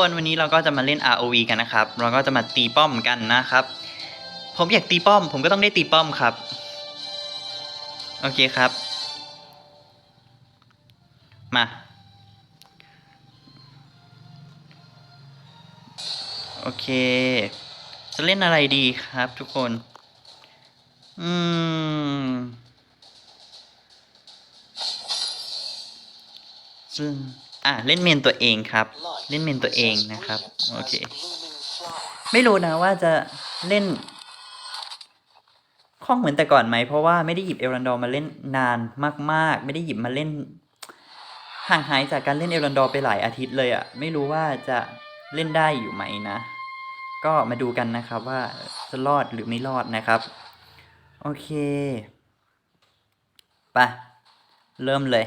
คนวันนี้เราก็จะมาเล่น ROV กันนะครับ เราก็จะมาตีป้อมกันนะครับ ผมอยากตีป้อม ผมก็ต้องได้ตีป้อมครับ โอเคครับ มา โอเค จะเล่นอะไรดีครับทุกคน อืมซึ่ง อะเล่นเมนตัวเองครับ เล่นเมนตัวเองนะครับ โอเค ไม่รู้นะว่าจะเล่นคล่องเหมือนแต่ก่อนไหมเพราะว่าไม่ได้หยิบเอลรันดอร์มาเล่นนานมาก ๆ ไม่ได้หยิบมาเล่นห่างหายจากการเล่นเอลรันดอร์ไปหลายอาทิตย์เลยอะ่ะไม่รู้ว่าจะเล่นได้อยู่ไหมนะ ก็มาดูกันนะครับว่าจะรอดหรือไม่รอดนะครับ โอเคไปเริ่มเลย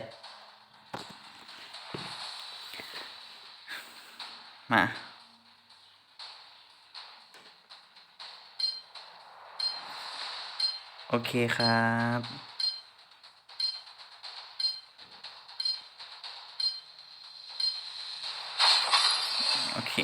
มาโอเคครับ โอเค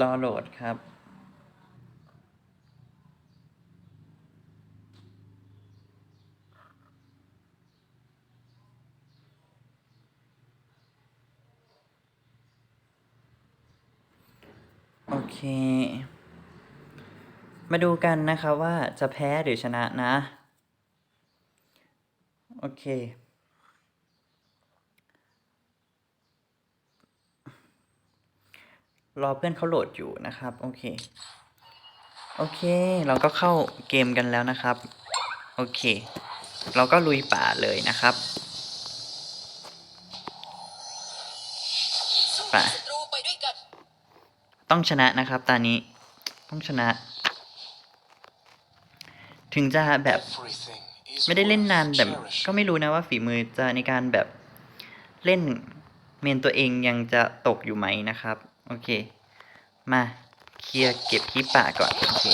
รอโหลดครับ โอเค มาดูกันนะคะว่าจะแพ้หรือชนะนะ โอเค รอเพื่อนเขาโหลดอยู่นะครับ โอเค โอเค เราก็เข้าเกมกันแล้วนะครับ โอเค เราก็ลุยป่าเลยนะครับป่าต้องชนะนะครับตอนนี้ ต้องชนะ ถึงจะแบบ ไม่ได้เล่นนานแต่ก็ไม่รู้นะว่าฝีมือจะในการแบบเล่นเมนตัวเองยังจะตกอยู่ไหมนะครับ โอเค มาเคลียร์เก็บคีป่าก่อน โอเค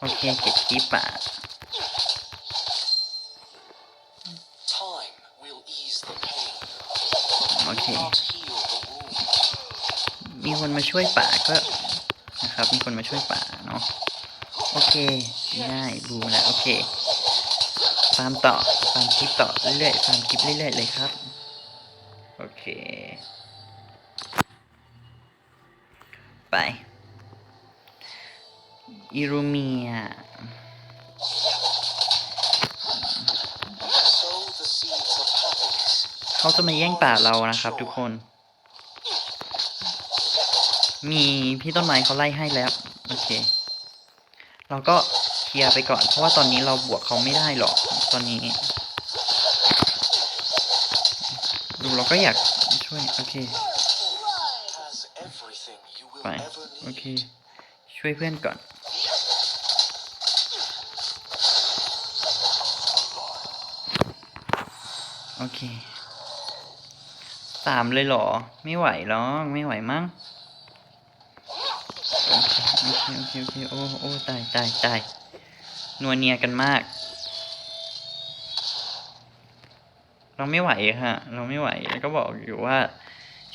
โอเค เก็บคีป่า Time will ease the pain, โอเค not heal the wound. มีคนมาช่วยป่าก็นะครับ มีคนมาช่วยป่าเนาะ โอเค ได้บูแล้วโอเคฟาร์มต่อฟาร์มคลิปต่อเรื่อยๆฟาร์มคลิปเรื่อยๆเลยครับ โอเค ไปอิรูเมีย Sow the seeds of happiness. เขาจะมาแย่งป่าเรานะครับทุกคน มีพี่ต้นไม้เขาไล่ให้แล้ว โอเค เราก็เคลียร์ไปก่อน เพราะว่าตอนนี้เราบวกเขาไม่ได้หรอก ตอนนี้ ดูเราก็อยากช่วย โอเค ไป โอเค ช่วยเพื่อนก่อน โอเค สามเลยเหรอ ไม่ไหวหรอกไม่ไหวมั้ง โอเค โอเค โอเค โอเคโอ้โอ้ ตายตายตายนัวเนียกันมาก เราไม่ไหวฮะเราไม่ไหว แล้วก็บอกอยู่ว่า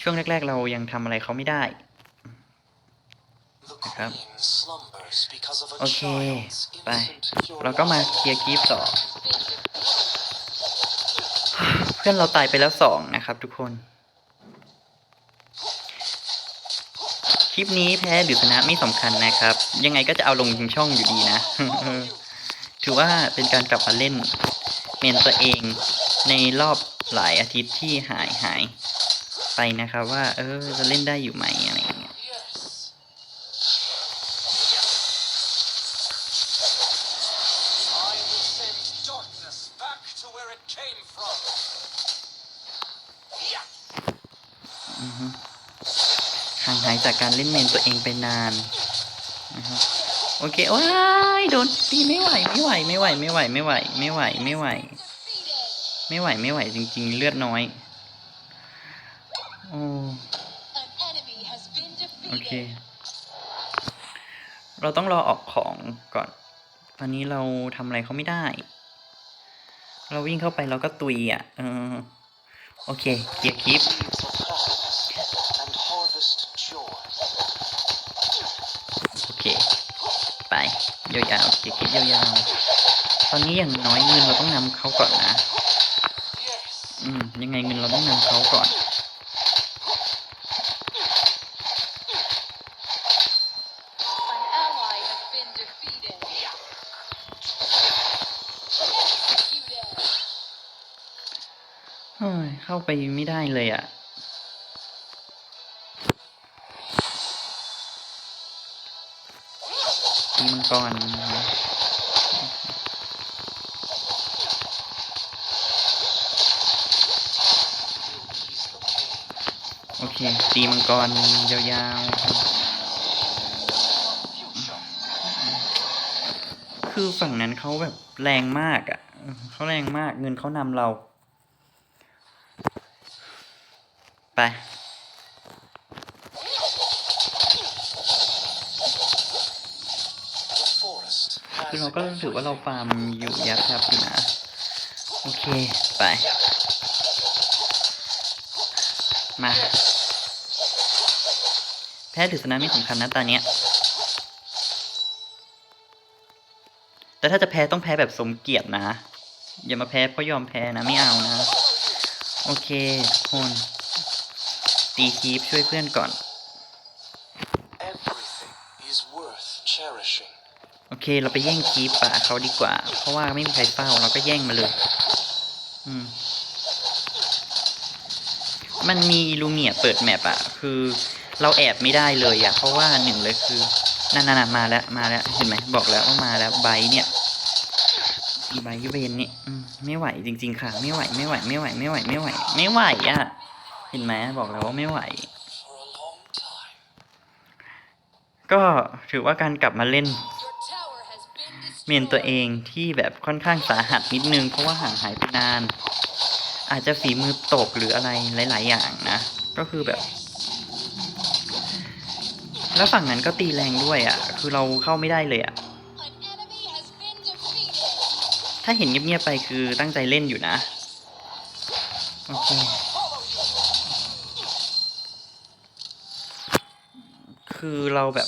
ช่วงแรก ๆ เรายังทำอะไรเขาไม่ได้ The Okay. queen slumbers because of a โอเค child's ไป innocent เราก็มาเคลียร์ curiosity. กีฟต่อ เพื่อนเราตายไปแล้วสองนะครับทุกคน คลิปนี้แพ้หรือชนะไม่สำคัญนะครับ ยังไงก็จะเอาลงช่องอยู่ดีนะ ถือว่าเป็นการกลับมาเล่นเมนตัวเองในรอบหลายอาทิตย์ที่หายหายไปนะครับว่า เออจะเล่นได้อยู่ไหมอะไรอย่างเงี้ย I will send darkness back to where it came from. อือฮึห่างหาย จากการเล่นเมนตัวเองไปนานนะครับโอเคว้ายโดนตีไม่ไหวไม่ไหวไม่ไหวไม่ไหวไม่ไหวไม่ไหวไม่ไหว ไม่ไหวไม่ไหวจริง ๆ เลือดน้อยโอ้โอเค เราต้องรอออกของก่อน ตอนนี้เราทำอะไรเขาไม่ได้ เราวิ่งเข้าไปเราก็ตุยอะเออโอเคเกียร์คลิป ยาวๆเกียร์คลิปยาวๆ ตอนนี้อย่างน้อยเงินเราต้องนำเขาก่อนนะ อืม ยังไงเงินเราต้องนำเขาก่อนเฮ้ยเข้าไปไม่ได้เลยอะ ตีมังกรนะโอเค ตีมังกรยาวๆ คือฝั่งนั้นเขาแบบแรงมากอะ เขาแรงมาก เงินเขานำเรา ไป คือเราก็รู้สึกว่าเราฟาร์มอยู่ยับยับอยู่นะ โอเค ไป มา แพ้หรือชนะไม่สำคัญนะตอนเนี้ยแต่ถ้าจะแพ้ต้องแพ้แบบสมเกียรตินะ อย่ามาแพ้เพราะยอมแพ้นะ ไม่เอานะ โอเคคนตีคีปช่วยเพื่อนก่อน เคเราไปแย่งคีปป่าเขาดีกว่า เพราะว่าไม่มีใครเฝ้าเราก็แย่งมาเลย อืม มันมีลูเมียเปิดแมปอะคือเราแอบไม่ได้เลยอะเพราะว่าหนึ่งเลยคือนั่นๆมาแล้วมาแล้วเห็นไหมบอกแล้วว่ามาแล้วไบร์เนี่ยอีไบร์ทยูเวนเนี่ยไม่ไหวจริง ๆ ค่ะ ไม่ไหวไม่ไหวไม่ไหวไม่ไหวไม่ไหว ไม่ไหวอะเห็นไหมบอกแล้วว่าไม่ไหว ก็ถือว่าการกลับมาเล่น เมนตัวเองที่แบบค่อนข้างสาหัสนิดนึง เพราะว่าห่างหายไปนาน อาจจะฝีมือตกหรืออะไรหลาย ๆ อย่างนะ ก็คือแบบ แล้วฝั่งนั้นก็ตีแรงด้วยอะ่ะ คือเราเข้าไม่ได้เลยอะ่ะ ถ้าเห็นเงียบ ๆ ไปคือตั้งใจเล่นอยู่นะ โอเคคือเราแบบ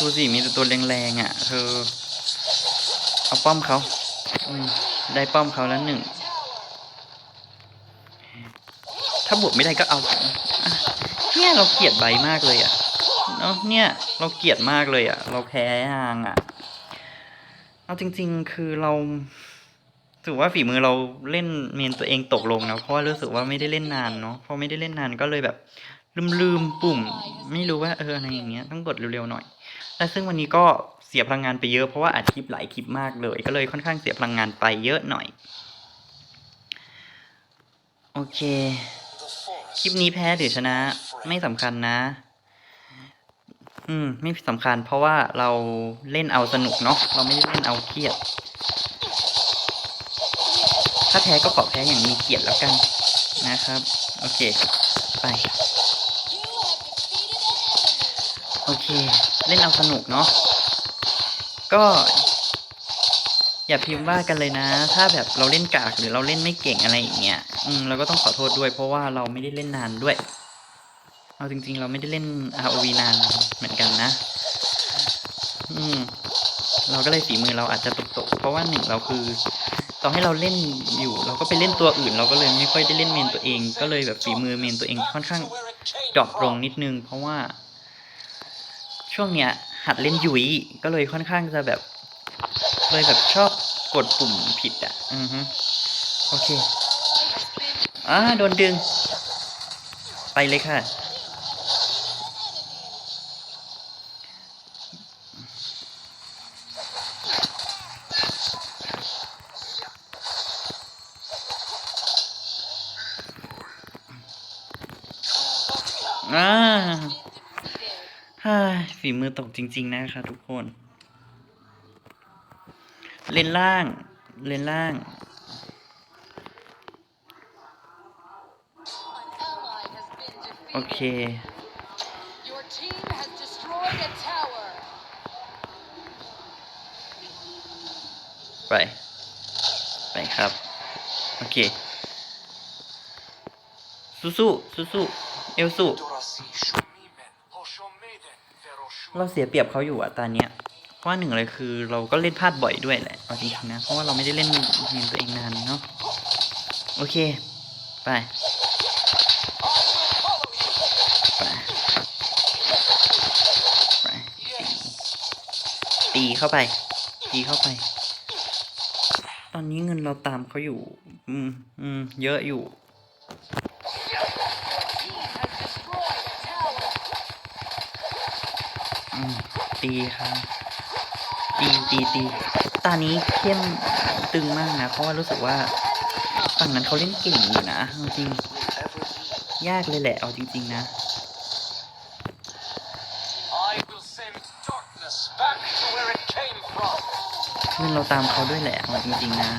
ดูสิมีแต่ตัวแรงๆอะเธอเอาป้อมเขาได้ป้อมเขาแล้วหนึ่ง ถ้าบวกไม่ได้ก็เอา เนี่ยเราเกลียดใบมากเลยอะเนาะเนี่ยเราเกลียดมากเลยอะ เราแพ้ทางอะ เอาจริง ๆ คือเรา ถือว่าฝีมือเราเล่นเมนตัวเองตกลงนะเพราะว่ารู้สึกว่าไม่ได้เล่นนานเนาะพอไม่ได้เล่นนานก็เลยแบบลืมๆปุ่ม ไม่รู้ว่าเอออะไรอย่างเงี้ยต้องกดเร็วๆหน่อย และซึ่งวันนี้ก็เสียพลังงานไปเยอะเพราะว่าอัดคลิปหลายคลิปมากเลย ก็เลยค่อนข้างเสียพลังงานไปเยอะหน่อย โอเค คลิปนี้แพ้หรือชนะ ไม่สำคัญนะ อืม ไม่สำคัญ เพราะว่าเราเล่นเอาสนุกเนาะเราไม่ได้เล่นเอาเครียด ถ้าแพ้ก็ขอแพ้อย่างมีเกียรติแล้วกันนะครับ โอเค ไป โอเค เล่นเอาสนุกเนาะก็ อย่าพิมพ์ว่ากันเลยนะ ถ้าแบบเราเล่นกากหรือเราเล่นไม่เก่งอะไรอย่างเงี้ยอืมเราก็ต้องขอโทษด้วย เพราะว่าเราไม่ได้เล่นนานด้วย เอาจริง ๆ เราไม่ได้เล่น ROV นานเหมือนกันนะ อืมเราก็เลยฝีมือเราอาจจะตกๆเพราะว่าหนึ่งเราคือ ต่อให้เราเล่นอยู่ เราก็ไปเล่นตัวอื่น เราก็เลยไม่ค่อยได้เล่นเมนตัวเอง ก็เลยแบบฝีมือเมนตัวเองค่อนข้างดรอปลงนิดนึง เพราะว่า ช่วงเนี้ยหัดเล่นยุ้ยก็เลยค่อนข้างจะแบบ เลยแบบชอบกดปุ่มผิดอะ อือฮึโอเคอ่าโดนดึง ไปเลยค่ะ ฮ่าฝีมือตกจริง ๆ นะคะทุกคน เลนล่าง เลนล่าง โอเค ไป ไปครับ โอเค สู้สู้สู้สู้เอลสู้ เราเสียเปรียบเขาอยู่อะตอนเนี้ยเพราะว่าหนึ่งเลยคือเราก็เล่นพลาดบ่อยด้วยแหละเอาจริงๆนะ เพราะว่าเราไม่ได้เล่นเกมตัวเองนานเนาะ โอเค ไป ไป ไป ตีเข้าไป ตีเข้าไป ตอนนี้เงินเราตามเขาอยู่ อืม อืม เยอะอยู่ ตีครับตีตีตีตอนนี้เข้มตึงมากนะเพราะว่ารู้สึกว่าฝั่งนั้นเขาเล่นเก่งอยู่นะเอาจริง Will ever be. ยากเลยแหละเอาจริง ๆ นะ I will send darkness back to where it came from. เงินเราตามเขาด้วยแหละเอาจริง ๆ นะ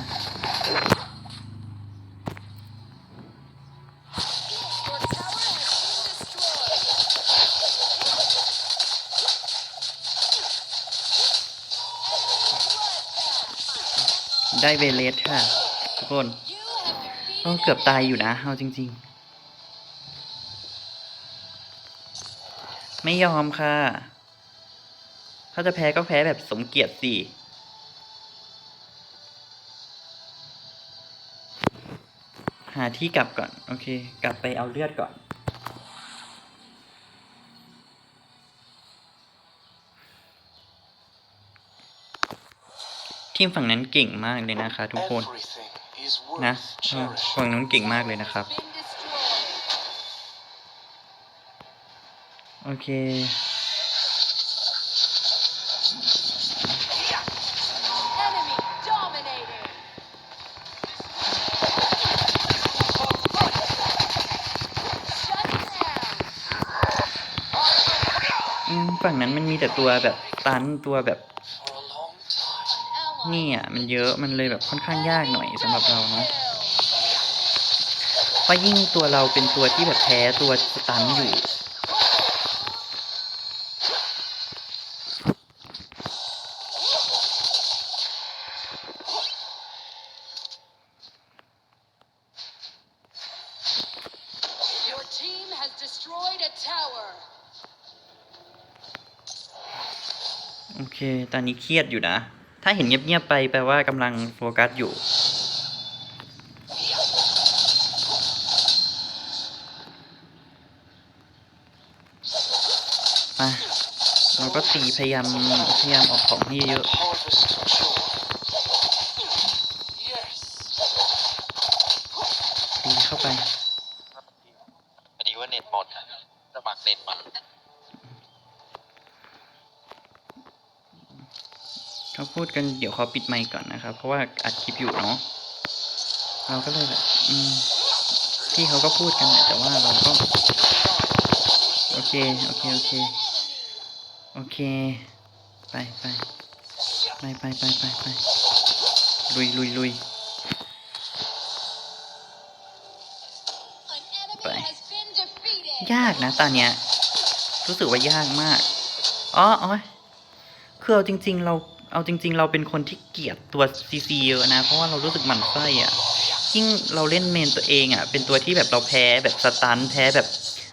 ได้เวเลสค่ะ ทุกคน You have defeated ก็เกือบตายอยู่นะเอาจริง ๆ ไม่ยอมค่ะ ถ้าจะแพ้ก็แพ้แบบสมเกียรติสิหาที่กลับก่อน โอเค กลับไปเอาเลือดก่อน ทีมฝั่งนั้นเก่งมากเลยนะคะ ทุกคน Everything is นะ worth เออ cherishing. ฝั่งนู้นเก่งมากเลยนะครับ been destroyed. โอเค Enemy dominating. Shut down. อืมฝั่งนั้นมันมีแต่ตัวแบบตันตัวแบบ นี่อะมันเยอะมันเลยแบบค่อนข้างยากหน่อยสำหรับเราเนาะ kill. เพราะยิ่งตัวเราเป็นตัวที่แบบแพ้ตัวสตันอยู่ Your team has destroyed a tower. โอเค ตอนนี้เครียดอยู่นะ ถ้าเห็นเงียบๆไปแปลว่ากำลังโฟกัสอยู่ มาเราก็ตีพยายามพยายามออกของให้เยอะ Harvest joy. Yes. ตีเข้าไป พอดีว่าเน็ตหมดอะสมัครเน็ตมา เขาพูดกันเดี๋ยวขอปิดไมค์ก่อนนะครับ เพราะว่าอัดคลิปอยู่เนาะเราก็เลยแบบอืมพี่เขาก็พูดกันแต่ว่าเราก็โอเคโอเคโอเคโอเค ไปไปไปไปไปไปไปลุยลุยลุย An enemy Bye. has been defeated. ยากนะตอนเนี้ยรู้สึกว่ายากมากอ๋ออ๋อคือเอาจริง ๆ เรา เอาจริง ๆ เราเป็นคนที่เกลียดตัวซีซีเยอะนะ เพราะว่าเรารู้สึกหมั่นไส้อะยิ่งเราเล่นเมนตัวเองอะเป็นตัวที่แบบเราแพ้แบบสตันแพ้แบบ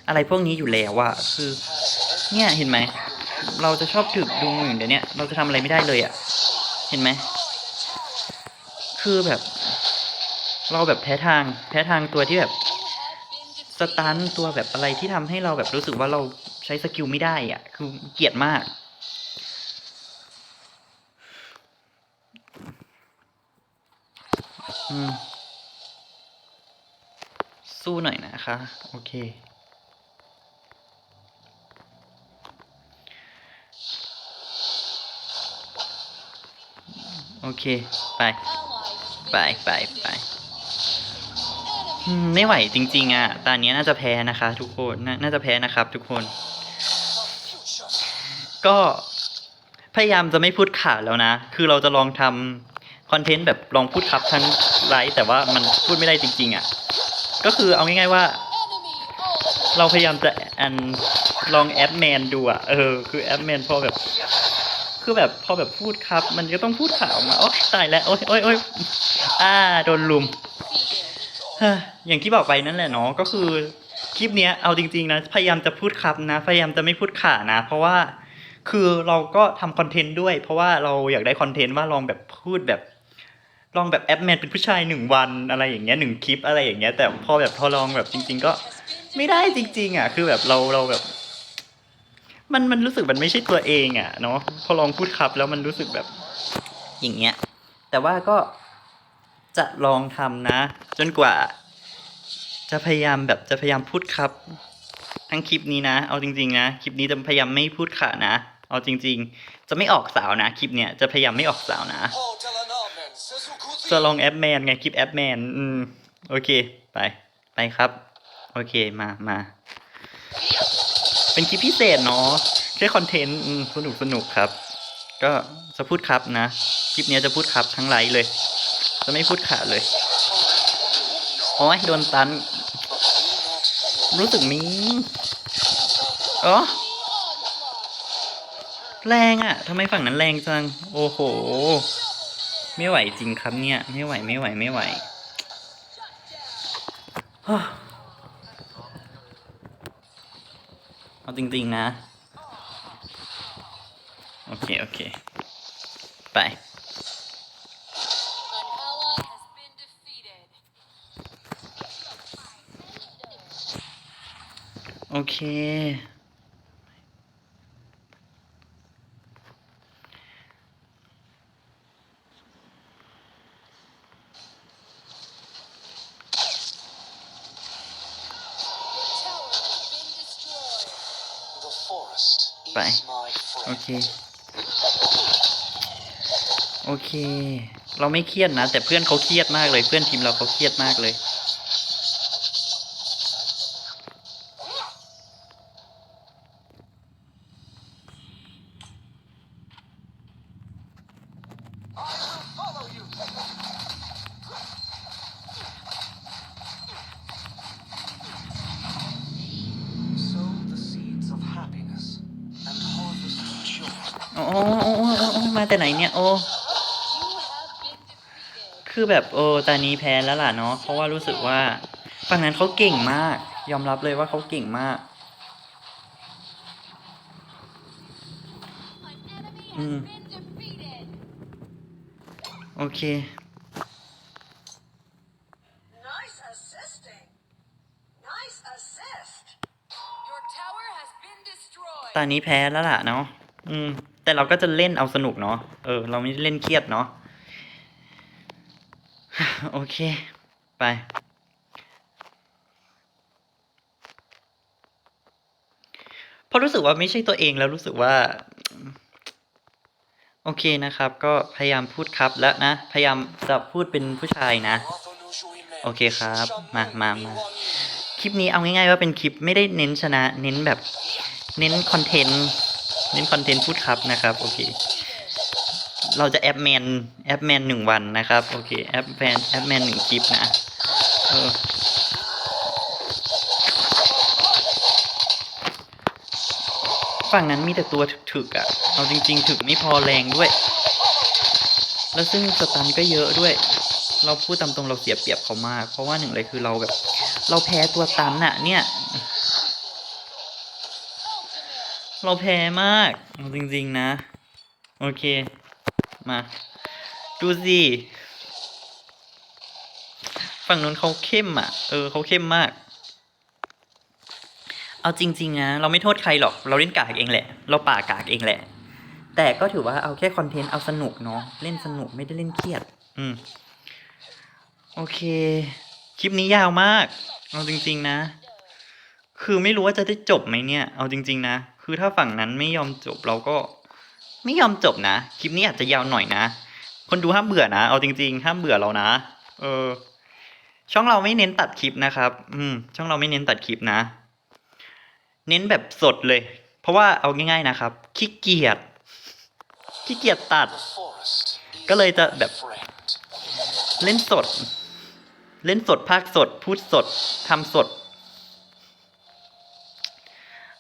อะไรพวกนี้อยู่แล้วอะคือ เนี่ยเห็นไหม เราจะชอบถึกดูอย่างเดี๋ยวนี้เราจะทำอะไรไม่ได้เลยอะเห็นไหม คือแบบ เราแบบแพ้ทาง แพ้ทางตัวที่แบบสตันตัวแบบอะไรที่ทำให้เราแบบรู้สึกว่าเราใช้สกิลไม่ได้อะคือเกลียดมาก อืม สู้หน่อยนะคะ โอเค โอเค ไป ไปไปไปไม่ไหวจริง ๆ อะ ตอนนี้น่าจะแพ้นะคะ ทุกคนนน่าจะแพ้นะครับทุกคน ก็พยายามจะไม่พูดขาดแล้วนะ คือเราจะลองทำคอนเทนต์แบบลองพูดครับทั้ง ไลฟ์แต่ว่ามันพูดไม่ได้จริงๆอะ ก็คือเอาง่ายๆว่า เราพยายามจะอันลองแอดแมนดูอะเออคือแอดแมนพอแบบ คือแบบพอแบบพูดครับ มันก็ต้องพูดข่าวออกมาโอ๊ยตายแล้วโอ๊ยโอ๊ยโอ๊ยอ่าโดนลุมฮ้ยอย่างที่บอกไปนั่นแหละเนาะก็คือคลิปเนี้ยเอาจริงๆนะพยายามจะพูดครับนะ พยายามจะไม่พูดขานะ เพราะว่าคือเราก็ทำคอนเทนต์ด้วย เพราะว่าเราอยากได้คอนเทนต์ว่าลองแบบพูดแบบ ลองแบบแอปแมนเป็นผู้ชายหนึ่งวันอะไรอย่างเงี้ยหนึ่งคลิปอะไรอย่างเงี้ยแต่พอแบบพอลองแบบจริง ๆ ก็ไม่ได้จริง ๆ อะ คือแบบเราเราแบบ มันมันรู้สึกมันไม่ใช่ตัวเองอะเนาะพอลองพูดครับแล้วมันรู้สึกแบบอย่างเงี้ย แต่ว่าก็จะลองทำนะ จนกว่า จะพยายามแบบจะพยายามพูดครับ ทั้งคลิปนี้นะ เอาจริง ๆ นะคลิปนี้จะพยายามไม่พูดขานะ เอาจริง ๆ จะไม่ออกสาวนะคลิปเนี้ยจะพยายามไม่ออกสาวนะ Paul Delanamen, Suzuki. จะ ลองแอปแมนไงคลิปแอปแมนอืมโอเค ไป ไปครับ โอเคมามาเป็นคลิปพิเศษเนาะแค่คอนเทนต์สนุกสนุกครับ ก็จะพูดครับนะ คลิปนี้จะพูดครับทั้งไลฟ์เลย จะไม่พูดขาเลยโอ้ยโดนตัน รู้สึกมีอ๋อแรงอะ่ะทำไมฝั่งนั้นแรงจัง โอ้โห ไม่ไหวจริงครับเนี่ย ไม่ไหวไม่ไหวไม่ไหวฮ่าเอาจริงๆนะ โอเค โอเค ไปโอเค ไป โอเค โอเค เราไม่เครียดนะ แต่เพื่อนเขาเครียดมากเลย เพื่อนทีมเราเขาเครียดมากเลย นเนี่ยโอ้คือแบบโอ้ตอนนี้แพ้แล้วล่ะเนาะเพราะว่ารู้สึกว่าฝั่งนั้นเขาเก่งมาก ยอมรับเลยว่าเขาเก่งมาก An enemy has Mm. been defeated. โอเคตอนนี้แพ้แล้วล่ะเนาะ อืม แต่เราก็จะเล่นเอาสนุกเนาะเออ เราไม่เล่นเครียดเนาะโอเค ไปเพราะรู้สึกว่าไม่ใช่ตัวเองแล้วรู้สึกว่า โอเคนะครับ ก็พยายามพูดครับแล้วนะ พยายามจะพูดเป็นผู้ชายนะ โอเคครับ มามามาคลิปนี้เอาง่ายๆว่าเป็นคลิปไม่ได้เน้นชนะ เน้นแบบ เน้นคอนเทนต์ เน้นคอนเทนต์พูดครับนะครับโอเคเราจะแอปแมนแอปแมนหนึ่งวันนะครับโอเคแอปแมนแอปแมนหนึ่งคลิปนะเออฝั่งนั้นมีแต่ตัวถึกๆอะ่ะ เอาจริง ๆ ถึกไม่พอแรงด้วย แล้วซึ่งสตันก็เยอะด้วย เราพูดตามตรงเราเสียเปรียบเขามาก เพราะว่าหนึ่งเลยคือเราแบบ เราแพ้ตัวตันอะเนี่ย เราแพ้มาก จริง ๆ นะ โอเค มา ดูสิ ฝั่งนู้นเขาเข้มอะ เออเขาเข้มมาก เอาจริง ๆ นะ เราไม่โทษใครหรอก เราเล่นกากเองแหละ เราป่ากากเองแหละ แต่ก็ถือว่าเอาแค่คอนเทนต์ เอาสนุกเนาะ เล่นสนุกไม่ได้เล่นเครียด อืม โอเค คลิปนี้ยาวมาก เอาจริง ๆ นะ คือไม่รู้ว่าจะได้จบไหมเนี่ย เอาจริง ๆ นะ คือถ้าฝั่งนั้นไม่ยอมจบเราก็ ไม่ยอมจบนะ คลิปนี้อาจจะยาวหน่อยนะ คนดูห้ามเบื่อนะ เอาจริง ๆ ห้ามเบื่อเรานะ เออ ช่องเราไม่เน้นตัดคลิปนะครับ อืม ช่องเราไม่เน้นตัดคลิปนะ เน้นแบบสดเลย เพราะว่าเอาง่าย ๆนะครับ ขี้เกียจ ขี้เกียจตัด ก็เลยจะแบบเล่นสด เล่นสดภาคสด พูดสดทำสด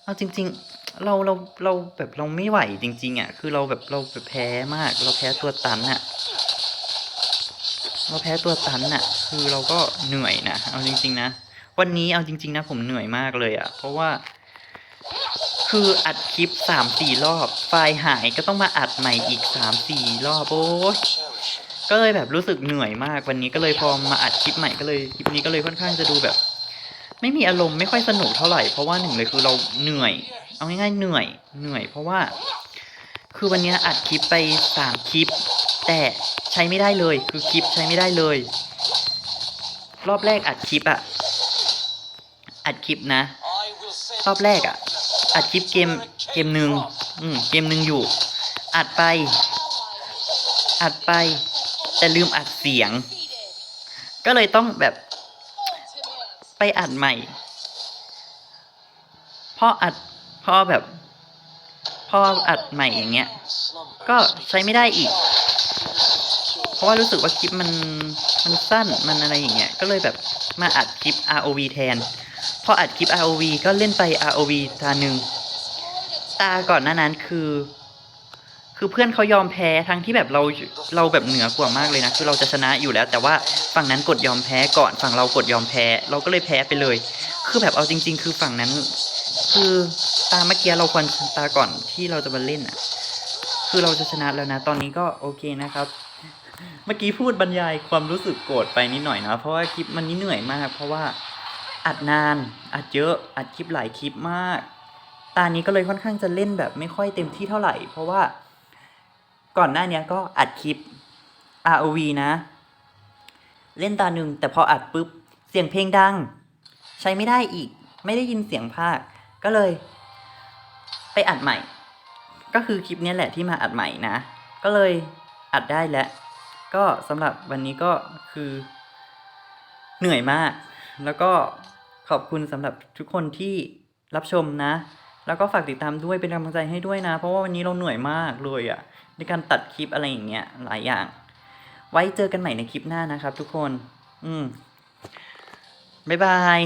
เอาจริง ๆ เราเราเราแบบเราไม่ไหวจริง ๆ อะ คือเราแบบเราแบบแพ้มาก เราแพ้ตัวตันอะ เราแพ้ตัวตันอะ คือเราก็เหนื่อยนะ เอาจริง ๆ นะ วันนี้เอาจริง ๆ นะ ผมเหนื่อยมากเลยอะ เพราะว่า คืออัดคลิปสามสี่รอบ ไฟล์หายก็ต้องมาอัดใหม่อีกสามสี่รอบโอ้ยก็เลยแบบรู้สึกเหนื่อยมากวันนี้ก็เลยพอมาอัดคลิปใหม่ก็เลยคลิปนี้ก็เลยค่อนข้างจะดูแบบ ไม่มีอารมณ์ไม่ค่อยสนุกเท่าไหร่เพราะว่าหนึ่งเลยคือเราเหนื่อย เอาง่ายๆเหนื่อย เหนื่อย เพราะว่า คือวันนี้อัดคลิปไปสามคลิป แต่ใช้ไม่ได้เลย คือคลิปใช้ไม่ได้เลย รอบแรกอัดคลิปอะอัดคลิปนะ รอบแรกอะอัดคลิปเกมเกมหนึ่งอืมเกมหนึ่งอยู่ อัดไป อัดไป แต่ลืมอัดเสียง ก็เลยต้องแบบ ไปอัดใหม่ พออัดพอแบบ พออัดใหม่อย่างเงี้ย ก็ใช้ไม่ได้อีก เพราะว่ารู้สึกว่าคลิปมันมันสั้นมันอะไรอย่างเงี้ย ก็เลยแบบมาอัดคลิป ROV แทน พออัดคลิป ROV ก็เล่นไป ROV ตาหนึ่งตาก่อนหน้านั้นคือ คือเพื่อนเขายอมแพ้ทั้งที่แบบเราเราแบบเหนือกว่ามากเลยนะ คือเราจะชนะอยู่แล้ว แต่ว่าฝั่งนั้นกดยอมแพ้ก่อนฝั่งเรากดยอมแพ้ เราก็เลยแพ้ไปเลย คือแบบเอาจริง ๆ คือฝั่งนั้น คือตาเมื่อกี้เราควรตาก่อนที่เราจะมาเล่นอะ คือเราจะชนะแล้วนะ ตอนนี้ก็โอเคนะครับ เมื่อกี้พูดบรรยายความรู้สึกโกรธไปนิดหน่อยนะเพราะว่าคลิปมันนี่เหนื่อยมาก เพราะว่าอัดนานอัดเยอะอัดคลิปหลายคลิปมาก ตานี้ก็เลยค่อนข้างจะเล่นแบบไม่ค่อยเต็มที่เท่าไหร่ เพราะว่า ก่อนหน้าเนี้ยก็อัดคลิป ROV นะ เล่นตาหนึ่งแต่พออัดปุ๊บ เสียงเพลงดัง ใช้ไม่ได้อีก ไม่ได้ยินเสียงภาค ก็เลย ไปอัดใหม่ ก็คือคลิปนี้แหละที่มาอัดใหม่นะ ก็เลยอัดได้แล้ว ก็สำหรับวันนี้ก็คือ เหนื่อยมาก แล้วก็ขอบคุณสำหรับทุกคนที่รับชมนะ แล้วก็ฝากติดตามด้วยเป็นกำลังใจให้ด้วยนะ เพราะว่าวันนี้เราเหนื่อยมากเลยอะ่ะ ในการตัดคลิปอะไรอย่างเงี้ยหลายอย่าง ไว้เจอกันใหม่ในคลิปหน้านะครับทุกคน อืมบ๊ายบาย